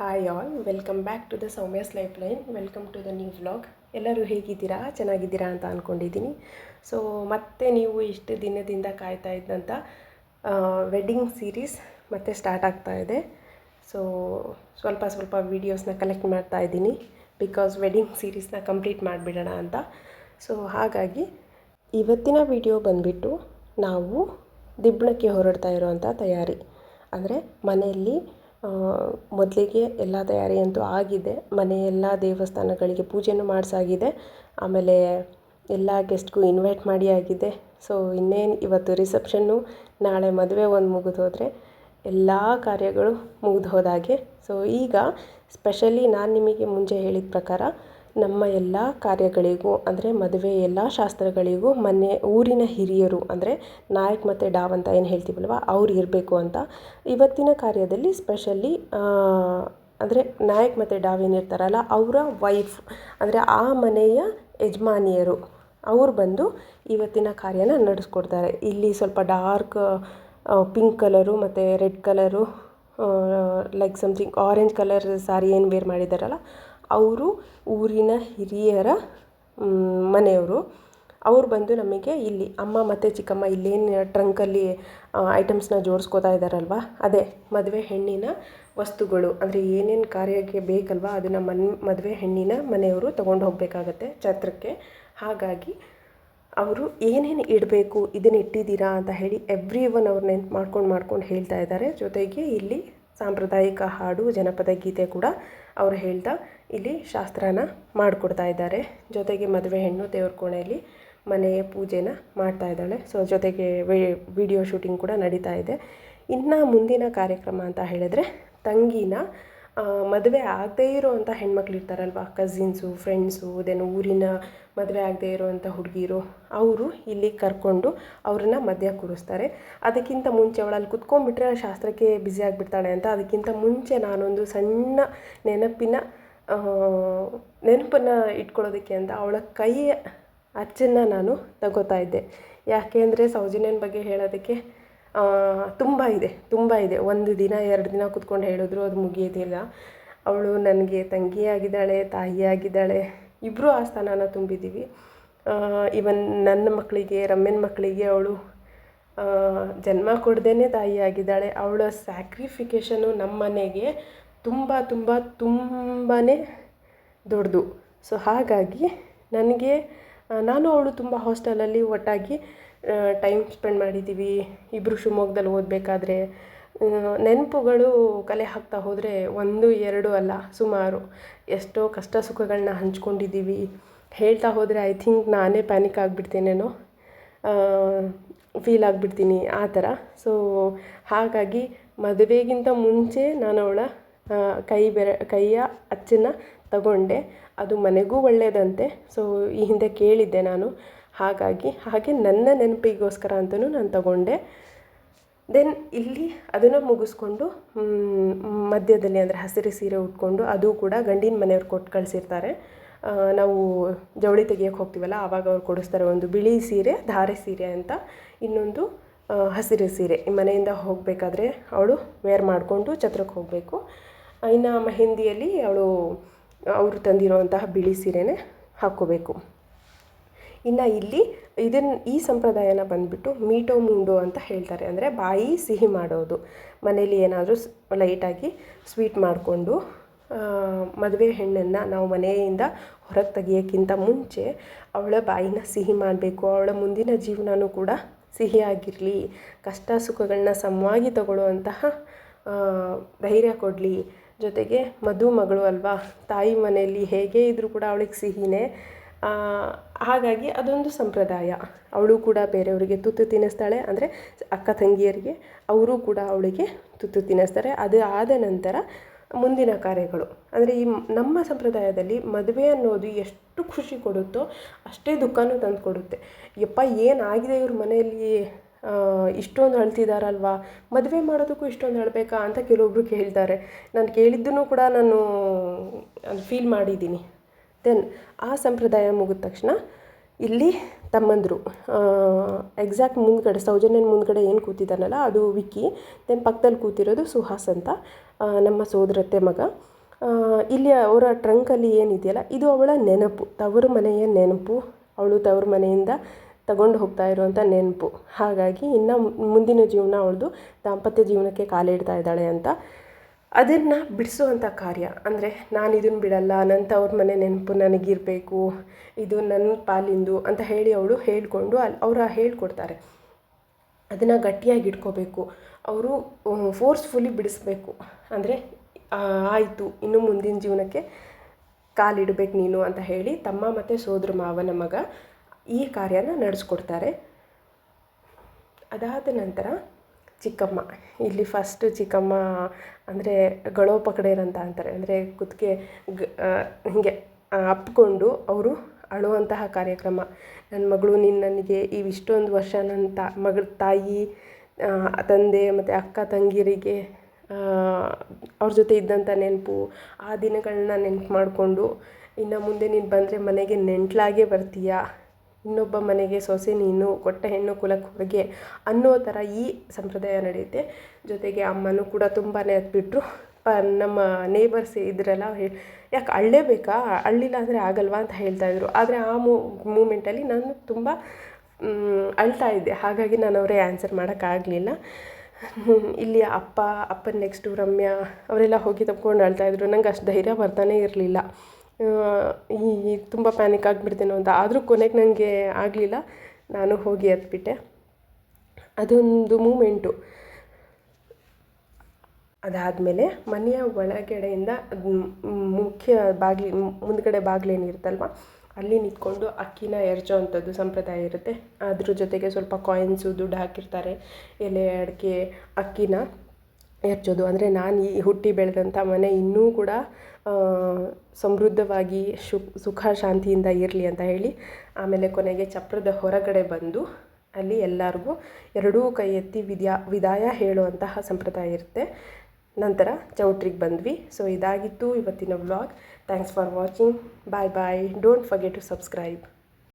Hi all welcome back to the Soumya's life line welcome to the new vlog ಎಲ್ಲರೂ ಹೇಗಿದ್ದೀರಾ? ಚೆನ್ನಾಗಿದ್ದೀರಾ ಅಂತ ಅಂದ್ಕೊಂಡಿದ್ದೀನಿ ಸೊ ಮತ್ತೆ ನೀವು ಇಷ್ಟು ದಿನದಿಂದ ಕಾಯ್ತಾ ಇದ್ದಂಥ ವೆಡ್ಡಿಂಗ್ ಸೀರೀಸ್ ಮತ್ತೆ ಸ್ಟಾರ್ಟ್ ಆಗ್ತಾ ಇದೆ. ಸೊ ಸ್ವಲ್ಪ ಸ್ವಲ್ಪ ವೀಡಿಯೋಸ್ನ ಕಲೆಕ್ಟ್ ಮಾಡ್ತಾ ಇದ್ದೀನಿ. ಬಿಕಾಸ್ ವೆಡ್ಡಿಂಗ್ ಸೀರೀಸ್ನ ಕಂಪ್ಲೀಟ್ ಮಾಡಿಬಿಡೋಣ ಅಂತ. ಸೊ ಹಾಗಾಗಿ ಇವತ್ತಿನ ವಿಡಿಯೋ ಬಂದುಬಿಟ್ಟು ನಾವು ದಿಬ್ಬಣಕ್ಕೆ ಹೊರಡ್ತಾ ಇರೋವಂಥ ತಯಾರಿ. ಅಂದರೆ ಮನೆಯಲ್ಲಿ ಮೊದಲಿಗೆ ಎಲ್ಲ ತಯಾರಿ ಅಂತೂ ಆಗಿದೆ. ಮನೆ ಎಲ್ಲ ದೇವಸ್ಥಾನಗಳಿಗೆ ಪೂಜೆಯನ್ನು ಮಾಡಿಸಾಗಿದೆ. ಆಮೇಲೆ ಎಲ್ಲ ಗೆಸ್ಟ್ಗೂ ಇನ್ವೈಟ್ ಮಾಡಿ ಆಗಿದೆ. ಸೊ ಇನ್ನೇನು ಇವತ್ತು ರಿಸೆಪ್ಷನ್ನು ನಾಳೆ ಮದುವೆ ಒಂದು ಮುಗಿದು ಹೋದರೆ ಎಲ್ಲ ಕಾರ್ಯಗಳು ಮುಗಿದು ಹೋದಾಗೆ ಸೊ ಈಗ ಸ್ಪೆಷಲಿ ನಾನು ನಿಮಗೆ ಮುಂಚೆ ಹೇಳಿದ ಪ್ರಕಾರ ನಮ್ಮ ಎಲ್ಲ ಕಾರ್ಯಗಳಿಗೂ, ಅಂದರೆ ಮದುವೆ ಎಲ್ಲ ಶಾಸ್ತ್ರಗಳಿಗೂ ಮನೆ ಊರಿನ ಹಿರಿಯರು, ಅಂದರೆ ನಾಯಕ್ ಮತ್ತು ಡಾವ್ ಅಂತ ಏನು ಹೇಳ್ತೀವಲ್ವ, ಅವ್ರು ಇರಬೇಕು ಅಂತ. ಇವತ್ತಿನ ಕಾರ್ಯದಲ್ಲಿ ಸ್ಪೆಷಲಿ ಅಂದರೆ ನಾಯಕ್ ಮತ್ತು ಡಾವ್ ಏನಿರ್ತಾರಲ್ಲ ಅವರ ವೈಫ್ ಅಂದರೆ ಆ ಮನೆಯ ಯಜಮಾನಿಯರು, ಅವ್ರು ಬಂದು ಇವತ್ತಿನ ಕಾರ್ಯನ ನಡೆಸ್ಕೊಡ್ತಾರೆ. ಇಲ್ಲಿ ಸ್ವಲ್ಪ ಡಾರ್ಕ್ ಪಿಂಕ್ ಕಲರು ಮತ್ತು red colour like something orange colour sari ಏನು ವೇರ್ ಮಾಡಿದ್ದಾರಲ್ಲ ಅವರು ಊರಿನ ಹಿರಿಯರ ಮನೆಯವರು. ಅವ್ರು ಬಂದು ನಮಗೆ ಇಲ್ಲಿ ಅಮ್ಮ ಮತ್ತು ಚಿಕ್ಕಮ್ಮ ಇಲ್ಲೇನು ಟ್ರಂಕಲ್ಲಿ ಐಟಮ್ಸ್ನ ಜೋಡಿಸ್ಕೋತಾ ಇದ್ದಾರಲ್ವ? ಅದೇ, ಮದುವೆ ಹೆಣ್ಣಿನ ವಸ್ತುಗಳು. ಅಂದರೆ ಏನೇನು ಕಾರ್ಯಕ್ಕೆ ಬೇಕಲ್ವ? ಅದನ್ನು ಮನ್, ಮದುವೆ ಹೆಣ್ಣಿನ ಮನೆಯವರು ತೊಗೊಂಡು ಹೋಗಬೇಕಾಗತ್ತೆ ಛತ್ರಕ್ಕೆ. ಹಾಗಾಗಿ ಅವರು ಏನೇನು ಇಡಬೇಕು, ಇದನ್ನು ಇಟ್ಟಿದ್ದೀರಾ ಅಂತ ಹೇಳಿ ಎವ್ರಿ ಒನ್ ಅವ್ರು ನೆನ್ಪು ಮಾಡ್ಕೊಂಡು ಮಾಡ್ಕೊಂಡು ಹೇಳ್ತಾ ಇದ್ದಾರೆ. ಜೊತೆಗೆ ಇಲ್ಲಿ ಸಾಂಪ್ರದಾಯಿಕ ಹಾಡು, ಜನಪದ ಗೀತೆ ಕೂಡ ಅವ್ರು ಹೇಳ್ತಾ ಇಲ್ಲಿ ಶಾಸ್ತ್ರನ ಮಾಡಿಕೊಡ್ತಾ ಇದ್ದಾರೆ. ಜೊತೆಗೆ ಮದುವೆ ಹೆಣ್ಣು ದೇವ್ರ ಕೋಣೆಯಲ್ಲಿ ಮನೆಯ ಪೂಜೆನ ಮಾಡ್ತಾ ಇದ್ದಾಳೆ. ಸೊ ಜೊತೆಗೆ ವಿಡಿಯೋ ಶೂಟಿಂಗ್ ಕೂಡ ನಡೀತಾ ಇದೆ. ಇನ್ನು ಮುಂದಿನ ಕಾರ್ಯಕ್ರಮ ಅಂತ ಹೇಳಿದ್ರೆ, ತಂಗಿನ ಮದುವೆ ಆಗದೇ ಇರೋವಂಥ ಹೆಣ್ಮಕ್ಳು ಇರ್ತಾರಲ್ವ ಕಝಿನ್ಸು ಫ್ರೆಂಡ್ಸು ದೆನ್ ಊರಿನ ಮದುವೆ ಆಗದೇ ಇರೋವಂಥ ಹುಡುಗಿರು, ಅವರು ಇಲ್ಲಿ ಕರ್ಕೊಂಡು ಅವ್ರನ್ನ ಮಧ್ಯ ಕೂರಿಸ್ತಾರೆ. ಅದಕ್ಕಿಂತ ಮುಂಚೆ ಅವಳಲ್ಲಿ ಕುತ್ಕೊಂಡ್ಬಿಟ್ರೆ ಶಾಸ್ತ್ರಕ್ಕೆ ಬ್ಯುಸಿ ಆಗಿಬಿಡ್ತಾಳೆ ಅಂತ, ಅದಕ್ಕಿಂತ ಮುಂಚೆ ನಾನೊಂದು ಸಣ್ಣ ನೆನಪಿನ ನೆನಪನ್ನು ಇಟ್ಕೊಳ್ಳೋದಕ್ಕೆ ಅಂತ ಅವಳ ಕೈ ಅಚ್ಚನ್ನು ನಾನು ತಗೋತಾ ಇದ್ದೆ. ಯಾಕೆ ಅಂದರೆ ಸೌಜನ್ಯನ ಬಗ್ಗೆ ಹೇಳೋದಕ್ಕೆ ತುಂಬ ಇದೆ ತುಂಬ ಇದೆ. ಒಂದು ದಿನ, ಎರಡು ದಿನ ಕುತ್ಕೊಂಡು ಹೇಳಿದ್ರು, ಅದು ಮುಗಿಯೋದಿಲ್ಲ. ಅವಳು ನನಗೆ ತಂಗಿಯಾಗಿದ್ದಾಳೆ ತಾಯಿಯಾಗಿದ್ದಾಳೆ ಇಬ್ಬರೂ ಆ ಸ್ಥಾನನ ತುಂಬಿದ್ದೀವಿ. ಇವನ್ ನನ್ನ ಮಕ್ಕಳಿಗೆ, ರಮ್ಯನ ಮಕ್ಕಳಿಗೆ ಅವಳು ಜನ್ಮ ಕೊಡ್ದೇ ತಾಯಿಯಾಗಿದ್ದಾಳೆ ಅವಳ ಸ್ಯಾಕ್ರಿಫಿಕೇಷನು ನಮ್ಮ ಮನೆಗೆ ತುಂಬ ತುಂಬ ತುಂಬಾ ದೊಡ್ಡದು. ಸೊ ಹಾಗಾಗಿ ನನಗೆ ನಾನು ಅವಳು ತುಂಬ ಹಾಸ್ಟೆಲಲ್ಲಿ ಒಟ್ಟಾಗಿ ಟೈಮ್ ಸ್ಪೆಂಡ್ ಮಾಡಿದ್ದೀವಿ ಇಬ್ಬರು ಶಿವಮೊಗ್ಗದಲ್ಲಿ ಓದಬೇಕಾದ್ರೆ ನೆನಪುಗಳು ಕಲೆ ಹಾಕ್ತಾ ಹೋದರೆ ಒಂದು, ಎರಡು ಅಲ್ಲ, ಸುಮಾರು. ಎಷ್ಟೋ ಕಷ್ಟ ಸುಖಗಳನ್ನ ಹಂಚ್ಕೊಂಡಿದ್ದೀವಿ ಹೇಳ್ತಾ ಹೋದರೆ ಐ ಥಿಂಕ್ ನಾನೇ ಪ್ಯಾನಿಕ್ ಆಗಿಬಿಡ್ತೇನೇನೋ ಫೀಲ್ ಆಗಿಬಿಡ್ತೀನಿ ಆ ಥರ. ಸೊ ಹಾಗಾಗಿ ಮದುವೆಗಿಂತ ಮುಂಚೆ ನಾನು ಅವಳ ಕೈ ಬೆರ, ಕೈಯ ಅಚ್ಚನ್ನು ತಗೊಂಡೆ. ಅದು ಮನೆಗೂ ಒಳ್ಳೆಯದಂತೆ ಸೊ ಈ ಹಿಂದೆ ಕೇಳಿದ್ದೆ ನಾನು. ಹಾಗಾಗಿ ಹಾಗೆ ನನ್ನ ನೆನಪಿಗೋಸ್ಕರ ಅಂತಲೂ ನಾನು ತಗೊಂಡೆ. ದೆನ್ ಇಲ್ಲಿ ಅದನ್ನು ಮುಗಿಸ್ಕೊಂಡು ಮಧ್ಯದಲ್ಲಿ ಅಂದರೆ ಹಸಿರು ಸೀರೆ ಉಟ್ಕೊಂಡು ಅದು ಕೂಡ ಗಂಡಿನ ಮನೆಯವ್ರು ಕೊಟ್ಟು ಕಳಿಸಿರ್ತಾರೆ. ನಾವು ಜವಳಿ ತೆಗಿಯೋಕ್ಕೆ ಹೋಗ್ತೀವಲ್ಲ, ಆವಾಗ ಅವ್ರು ಕೊಡಿಸ್ತಾರೆ ಒಂದು ಬಿಳಿ ಸೀರೆ, ಧಾರೆ ಸೀರೆ ಅಂತ. ಇನ್ನೊಂದು ಹಸಿರು ಸೀರೆ. ಮನೆಯಿಂದ ಹೋಗಬೇಕಾದ್ರೆ ಅವಳು ವೇರ್ ಮಾಡಿಕೊಂಡು ಛತ್ರಕ್ಕೆ ಹೋಗಬೇಕು. ಇನ್ನು ಮೆಹಂದಿಯಲ್ಲಿ ಅವಳು, ಅವರು ತಂದಿರುವಂತಹ ಬಿಳಿ ಸೀರೆನೇ ಹಾಕ್ಕೋಬೇಕು. ಇನ್ನು ಇಲ್ಲಿ ಇದನ್ನು ಈ ಸಂಪ್ರದಾಯನ ಬಂದುಬಿಟ್ಟು ಮೀಟೋ ಮುಂಡೋ ಅಂತ ಹೇಳ್ತಾರೆ. ಅಂದರೆ ಬಾಯಿ ಸಿಹಿ ಮಾಡೋದು. ಮನೇಲಿ ಏನಾದರೂ ಲೈಟಾಗಿ ಸ್ವೀಟ್ ಮಾಡಿಕೊಂಡು ಮದುವೆ ಹೆಣ್ಣನ್ನು ನಾವು ಮನೆಯಿಂದ ಹೊರಗೆ ತೆಗಿಯೋಕ್ಕಿಂತ ಮುಂಚೆ ಅವಳ ಬಾಯಿನ ಸಿಹಿ ಮಾಡಬೇಕು. ಅವಳ ಮುಂದಿನ ಜೀವನವೂ ಕೂಡ ಸಿಹಿಯಾಗಿರಲಿ ಕಷ್ಟ ಸುಖಗಳನ್ನ ಸಮವಾಗಿ ತಗೊಳ್ಳುವಂತಹ ಧೈರ್ಯ ಕೊಡಲಿ. ಜೊತೆಗೆ ಮಧು ಮಗಳು ಅಲ್ವಾ, ತಾಯಿ ಮನೆಯಲ್ಲಿ ಹೇಗೆ ಇದ್ದರೂ ಕೂಡ ಅವಳಿಗೆ ಸಿಹಿನೇ ಹಾಗಾಗಿ ಅದೊಂದು ಸಂಪ್ರದಾಯ. ಅವಳು ಕೂಡ ಬೇರೆಯವರಿಗೆ ತುತ್ತು ತಿನ್ನಿಸ್ತಾಳೆ. ಅಂದರೆ ಅಕ್ಕ ತಂಗಿಯರಿಗೆ ಅವರು ಕೂಡ ಅವಳಿಗೆ ತುತ್ತು ತಿನ್ನಿಸ್ತಾರೆ. ಅದು ಆದ ನಂತರ ಮುಂದಿನ ಕಾರ್ಯಗಳು. ಅಂದರೆ ಈ ನಮ್ಮ ಸಂಪ್ರದಾಯದಲ್ಲಿ ಮದುವೆ ಅನ್ನೋದು ಎಷ್ಟು ಖುಷಿ ಕೊಡುತ್ತೋ ಅಷ್ಟೇ ದುಃಖನೂ ತಂದು ಕೊಡುತ್ತೆ. ಯಪ್ಪ, ಏನಾಗಿದೆ ಇವ್ರ ಮನೆಯಲ್ಲಿ? ಇಷ್ಟೊಂದು ಅಳ್ತಿದಾರಲ್ವಾ? ಮದುವೆ ಮಾಡೋದಕ್ಕೂ ಇಷ್ಟೊಂದು ಅಳಬೇಕಾ ಅಂತ ಕೆಲವೊಬ್ರು ಕೇಳ್ತಾರೆ. ನಾನು ಕೇಳಿದ್ದನ್ನು ಕೂಡ ನಾನು ಫೀಲ್ ಮಾಡಿದ್ದೀನಿ. ದೆನ್ ಆ ಸಂಪ್ರದಾಯ ಮುಗಿದ ತಕ್ಷಣ ಇಲ್ಲಿ ತಮ್ಮಂದರು ಎಕ್ಸಾಕ್ಟ್ ಮುಂದ್ಗಡೆ, ಸೌಜನ್ಯನ ಮುಂದ್ಗಡೆ ಏನು ಕೂತಿದ್ದಾನಲ್ಲ, ಅದು ವಿಕ್ಕಿ, ದೆನ್ ಪಕ್ಕದಲ್ಲಿ ಕೂತಿರೋದು ಸುಹಾಸ್ ಅಂತ ನಮ್ಮ ಸೋದರತ್ತೆ ಮಗ. ಇಲ್ಲಿ ಅವರ ಟ್ರಂಕಲ್ಲಿ ಏನಿದೆಯಲ್ಲ ಇದು ಅವಳ ನೆನಪು, ತವರು ಮನೆಯ ನೆನಪು, ಅವಳು ತವರು ಮನೆಯಿಂದ ತಗೊಂಡು ಹೋಗ್ತಾ ಇರುವಂಥ ನೆನಪು. ಹಾಗಾಗಿ ಇನ್ನು ಮುಂದಿನ ಜೀವನ ಅವಳದು ದಾಂಪತ್ಯ ಜೀವನಕ್ಕೆ ಕಾಲಿಡ್ತಾ ಇದ್ದಾಳೆ ಅಂತ ಅದನ್ನು ಬಿಡಿಸುವಂಥ ಕಾರ್ಯ. ಅಂದರೆ ನಾನು ಇದನ್ನು ಬಿಡಲ್ಲ ನನ್ನ ತವ್ರ ಮನೆ ನೆನಪು ನನಗಿರಬೇಕು, ಇದು ನನ್ನ ಪಾಲಿಂದು ಅಂತ ಹೇಳಿ ಅವಳು ಹೇಳಿಕೊಂಡು ಅಲ್ಲಿ ಅವ್ರು ಹೇಳ್ಕೊಡ್ತಾರೆ. ಅದನ್ನು ಗಟ್ಟಿಯಾಗಿ ಇಟ್ಕೋಬೇಕು. ಅವರು ಫೋರ್ಸ್ಫುಲಿ ಬಿಡಿಸ್ಬೇಕು. ಅಂದರೆ ಆಯಿತು, ಇನ್ನು ಮುಂದಿನ ಜೀವನಕ್ಕೆ ಕಾಲಿಡಬೇಕು ನೀನು ಅಂತ ಹೇಳಿ ತಮ್ಮ ಮತ್ತು ಸೋದರ ಮಾವನ ಮಗ ಈ ಕಾರ್ಯನ ನಡೆಸ್ಕೊಡ್ತಾರೆ. ಅದಾದ ನಂತರ ಚಿಕ್ಕಮ್ಮ. ಇಲ್ಲಿ ಫಸ್ಟ್ ಚಿಕ್ಕಮ್ಮ ಅಂದರೆ ಗಳೋ ಪಕಡೇರಂತ ಅಂತಾರೆ. ಅಂದರೆ ಕುತ್ತಿಗೆ ಗ ಹೀಗೆ ಅಪ್ಪಿಕೊಂಡು ಅವರು ಅಳುವಂತಹ ಕಾರ್ಯಕ್ರಮ. ನನ್ನ ಮಗಳು ನೀನು ನನಗೆ ಇವಿಷ್ಟೊಂದು ವರ್ಷ ನನ್ನ ತ, ಮಗಳ ತಾಯಿ ತಂದೆ ಮತ್ತು ಅಕ್ಕ ತಂಗಿಯರಿಗೆ ಅವ್ರ ಜೊತೆ ಇದ್ದಂಥ ನೆನಪು, ಆ ದಿನಗಳನ್ನ ನೆನ್ಪು ಮಾಡಿಕೊಂಡು, ಇನ್ನು ಮುಂದೆ ನೀನು ಬಂದರೆ ಮನೆಗೆ ನೆಂಟ್ಲಾಗೆ ಬರ್ತೀಯ? ಇನ್ನೊಬ್ಬ ಮನೆಗೆ ಸೊಸೆ ನೀನು, ಕೊಟ್ಟ ಹೆಣ್ಣು ಕುಲಕ್ಕೆ ಹೊರಗೆ ಅನ್ನೋ ಥರ ಈ ಸಂಪ್ರದಾಯ ನಡೆಯುತ್ತೆ. ಜೊತೆಗೆ ಅಮ್ಮನೂ ಕೂಡ ತುಂಬಾ ಬಿಟ್ಟರು ಪ ನಮ್ಮ ನೇಬರ್ಸ್ ಇದ್ರಲ್ಲ ಹೇಳಿ, ಯಾಕೆ ಅಳ್ಳೇಬೇಕಾ ಅಳ್ಳಿಲ್ಲ ಅಂದರೆ ಆಗಲ್ವಾ? ಅಂತ ಹೇಳ್ತಾಯಿದ್ರು ಆದರೆ ಆ ಮೂಮೆಂಟಲ್ಲಿ ನಾನು ತುಂಬ ಅಳ್ತಾ ಇದ್ದೆ. ಹಾಗಾಗಿ ನಾನು ಅವರೇ ಆನ್ಸರ್ ಮಾಡೋಕ್ಕಾಗಲಿಲ್ಲ ಇಲ್ಲಿ ಅಪ್ಪ, ಅಪ್ಪನ ನೆಕ್ಸ್ಟು ರಮ್ಯಾ, ಅವರೆಲ್ಲ ಹೋಗಿ ತಪ್ಕೊಂಡು ಅಳ್ತಾಯಿದ್ರು ನಂಗೆ ಅಷ್ಟು ಧೈರ್ಯ ಬರ್ತಾನೆ ಇರಲಿಲ್ಲ. ಈ ತುಂಬ ಪ್ಯಾನಿಕ್ ಆಗಿಬಿಡ್ತೇನೋ ಅಂತ. ಆದರೂ ಕೊನೆಗೆ ನನಗೆ ಆಗಲಿಲ್ಲ. ನಾನು ಹೋಗಿ ಹತ್ಬಿಟ್ಟೆ ಅದೊಂದು ಮೂಮೆಂಟು ಅದಾದಮೇಲೆ ಮನೆಯ ಒಳಗಡೆಯಿಂದ ಮುಖ್ಯ ಬಾಗಿಲು, ಮುಂದ್ಗಡೆ ಬಾಗಿಲೇನಿರುತ್ತಲ್ವ ಅಲ್ಲಿ ನಿಂತ್ಕೊಂಡು ಅಕ್ಕಿನ ಎರಚೋ ಅಂಥದ್ದು ಸಂಪ್ರದಾಯ ಇರುತ್ತೆ. ಅದ್ರ ಜೊತೆಗೆ ಸ್ವಲ್ಪ ಕಾಯಿನ್ಸು ದುಡ್ಡು ಹಾಕಿರ್ತಾರೆ. ಎಲೆ, ಅಡಿಕೆ, ಅಕ್ಕಿನ. ಎರಚೋದು. ಅಂದರೆ ನಾನು ಈ ಹುಟ್ಟಿ ಬೆಳೆದಂಥ ಮನೆ ಇನ್ನೂ ಕೂಡ ಸಮೃದ್ಧವಾಗಿ ಶು ಸುಖ ಶಾಂತಿಯಿಂದ ಇರಲಿ ಅಂತ ಹೇಳಿ ಆಮೇಲೆ ಕೊನೆಗೆ ಚಪ್ರದ ಹೊರಗಡೆ ಬಂದು ಅಲ್ಲಿ ಎಲ್ಲರಿಗೂ ಎರಡೂ ಕೈ ಎತ್ತಿ ವಿದ್ಯಾ, ವಿದಾಯ ಹೇಳುವಂತಹ ಸಂಪ್ರದಾಯ ಇರುತ್ತೆ. ನಂತರ ಚೌಟ್ರಿಗೆ ಬಂದ್ವಿ. ಸೊ ಇದಾಗಿತ್ತು ಇವತ್ತಿನ vlog thanks for watching bye bye don't forget to subscribe